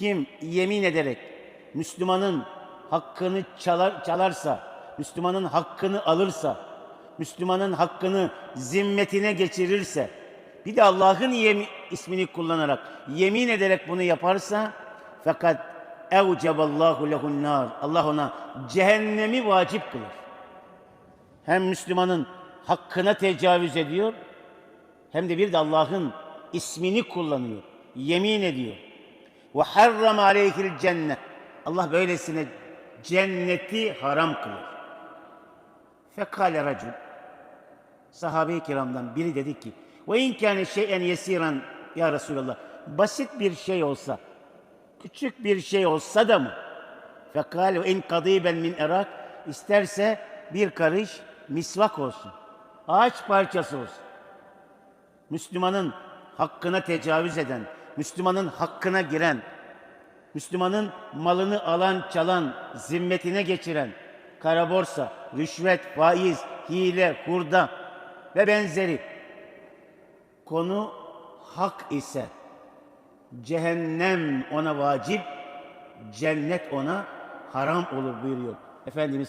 Kim yemin ederek Müslümanın hakkını çalar, çalarsa, Müslümanın hakkını alırsa, Müslümanın hakkını zimmetine geçirirse, bir de Allah'ın yemi- ismini kullanarak, yemin ederek bunu yaparsa, fakat evceballahu lehun nar. Allah ona cehennemi vacip kılar. Hem Müslümanın hakkına tecavüz ediyor, hem de bir de Allah'ın ismini kullanıyor. Yemin ediyor. Ve harram aleyhil cennet. Allah böylesine cenneti haram kılır. Fekale racul. Sahabe-i kiramdan biri dedi ki ve in kâne şeyen yesiran ya Resulallah basit bir şey olsa küçük bir şey olsa da mı? Fekale ve in kadiben min erak isterse bir karış misvak olsun. Ağaç parçası olsun. Müslümanın hakkına tecavüz eden, Müslümanın hakkına giren, Müslümanın malını alan, çalan, zimmetine geçiren, kara borsa, rüşvet, faiz, hile, hurda ve benzeri konu hak ise cehennem ona vacip, cennet ona haram olur buyuruyor. Efendimiz